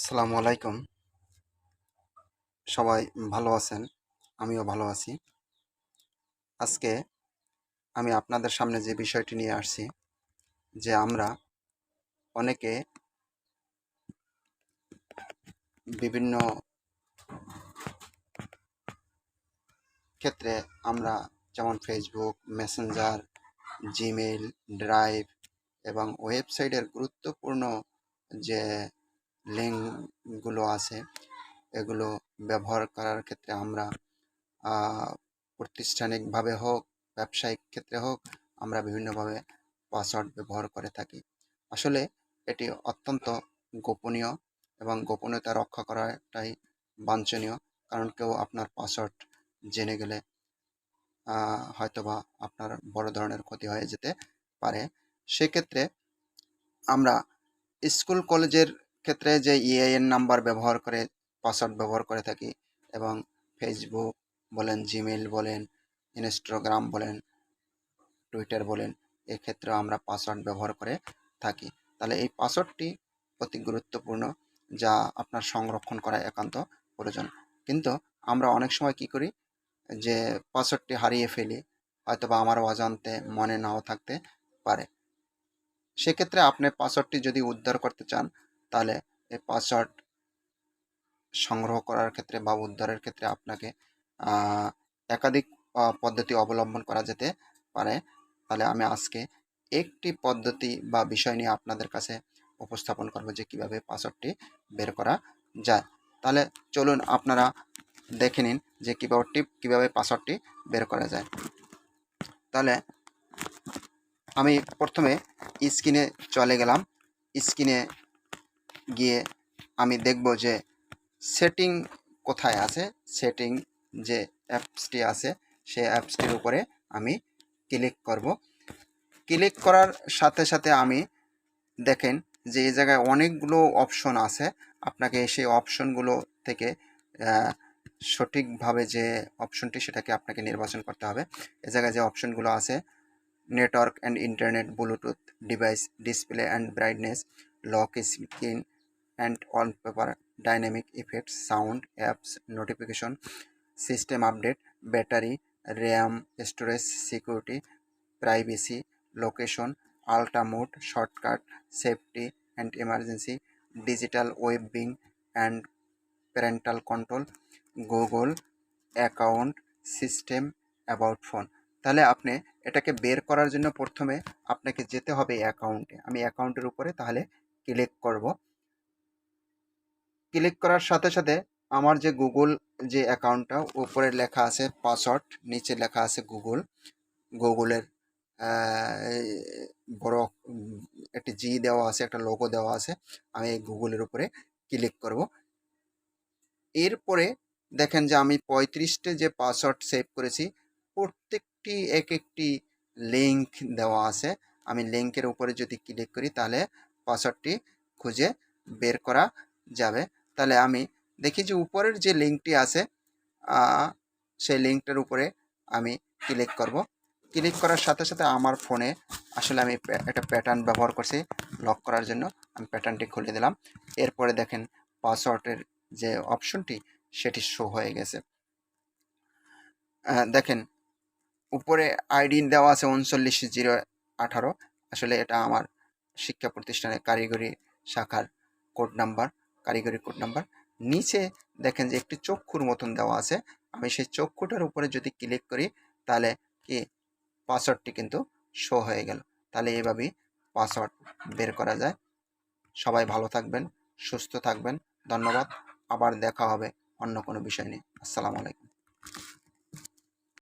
আসসালামু আলাইকুম। সবাই ভালো আছেন? আমিও ভালো আছি। আজকে আমি আপনাদের সামনে যে বিষয়টি নিয়ে আসছি, যে আমরা অনেকে বিভিন্ন ক্ষেত্রে আমরা যেমন ফেসবুক মেসেঞ্জার জিমেইল ড্রাইভ এবং ওয়েবসাইটের গুরুত্বপূর্ণ যে লিঙ্কগুলো আছে, এগুলো ব্যবহার করার ক্ষেত্রে আমরা প্রাতিষ্ঠানিকভাবে হোক, ব্যবসায়িক ক্ষেত্রে হোক, আমরা বিভিন্নভাবে পাসওয়ার্ড ব্যবহার করে থাকি। আসলে এটি অত্যন্ত গোপনীয় এবং গোপনীয়তা রক্ষা করাটাই বাঞ্ছনীয়, কারণ কেউ আপনার পাসওয়ার্ড জেনে গেলে হয়তোবা আপনার বড় ধরনের ক্ষতি হয়ে যেতে পারে। সেক্ষেত্রে আমরা স্কুল, কলেজের ক্ষেত্রে যে ইএএন নাম্বার ব্যবহার করে পাসওয়ার্ড ব্যবহার করে থাকি এবং ফেসবুক বলেন জিমেল বলেন ইনস্টাগ্রাম বলেন টুইটার বলেন, এক্ষেত্রেও আমরা পাসওয়ার্ড ব্যবহার করে থাকি। তাহলে এই পাসওয়ার্ডটি অতি গুরুত্বপূর্ণ যা আপনার সংরক্ষণ করা একান্ত প্রয়োজন। কিন্তু আমরা অনেক সময় কি করি যে পাসওয়ার্ডটি হারিয়ে ফেলি, হয়তোবা আমার অজান্তে মনে নাও থাকতে পারে। সেক্ষেত্রে আপনি পাসওয়ার্ডটি যদি উদ্ধার করতে চান তাহলে এই পাসওয়ার্ড সংগ্রহ করার ক্ষেত্রে বা উদ্ধারের ক্ষেত্রে আপনাকে একাধিক পদ্ধতি অবলম্বন করা যেতে পারে। তাহলে আমি আজকে একটি পদ্ধতি বা বিষয় নিয়ে আপনাদের কাছে উপস্থাপন করব যে কীভাবে পাসওয়ার্ডটি বের করা যায়। তাহলে চলুন আপনারা দেখে নিন যে কিবোর্ডটি, কীভাবে পাসওয়ার্ডটি বের করা যায়। তাহলে আমি প্রথমে স্ক্রিনে চলে গেলাম। স্ক্রিনে গিয়ে আমি দেখব যে সেটিং কোথায় আছে সেটিং যে অ্যাপসটি আছে, সেই অ্যাপসটির উপরে আমি ক্লিক করব। ক্লিক করার সাথে সাথে আমি দেখেন যে এই জায়গায় অনেকগুলো অপশন আছে। আপনাকে সেই অপশনগুলো থেকে সঠিকভাবে যে অপশনটি সেটাকে আপনাকে নির্বাচন করতে হবে। এ জায়গায় যে অপশনগুলো আছে network and internet bluetooth device display and brightness lock screen and wallpaper dynamic effects sound apps notification system update battery RAM storage security privacy location ultra mode shortcut safety and emergency digital wellbeing and parental control Google account system about phone তাহলে আপনি এটাকে বের করার জন্য প্রথমে আপনাকে যেতে হবে অ্যাকাউন্টে আমি অ্যাকাউন্টের উপরে তাহলে ক্লিক করব। ক্লিক করার সাথে সাথে আমার যে গুগল যে অ্যাকাউন্টটা, উপরে লেখা আছে পাসওয়ার্ড, নিচে লেখা আছে গুগল। গুগলের বড়, একটি জি দেওয়া আছে, একটা লোগো দেওয়া আছে। আমি এই গুগলের উপরে ক্লিক করব। এরপরে দেখেন যে আমি পঁয়ত্রিশটে যে পাসওয়ার্ড সেভ করেছি, প্রত্যেকটি এক একটি লিংক দেওয়া আছে। আমি লিংকের উপরে যদি ক্লিক করি, তাহলে পাসওয়ার্ডটি খুঁজে বের করা যাবে। তাহলে আমি দেখি যে উপরের যে লিঙ্কটি আছে সেই লিঙ্কটার উপরে আমি ক্লিক করব। ক্লিক করার সাথে সাথে আমার ফোনে আসলে আমি একটা প্যাটার্ন ব্যবহার করছি লক করার জন্য। আমি প্যাটার্নটি খুলে দিলাম। এরপরে দেখেন পাসওয়ার্ডের যে অপশনটি সেটি শো হয়ে গেছে। দেখেন উপরে আইডি দেওয়া আছে উনচল্লিশ জিরো আঠারো। আসলে এটা আমার শিক্ষা প্রতিষ্ঠানের কারিগরি শাখার কোড নাম্বার কারিগরি কোড নাম্বার। নিচে দেখেন যে একটি চক্ষুর মতন দেওয়া আছে। আমি সেই চক্ষুটার উপরে যদি ক্লিক করি, তাহলে কি পাসওয়ার্ডটি কিন্তু শো হয়ে গেল। তাহলে এভাবেই পাসওয়ার্ড বের করা যায়। সবাই ভালো থাকবেন, সুস্থ থাকবেন। ধন্যবাদ। আবার দেখা হবে অন্য কোনো বিষয় নিয়ে। আসসালামু আলাইকুম।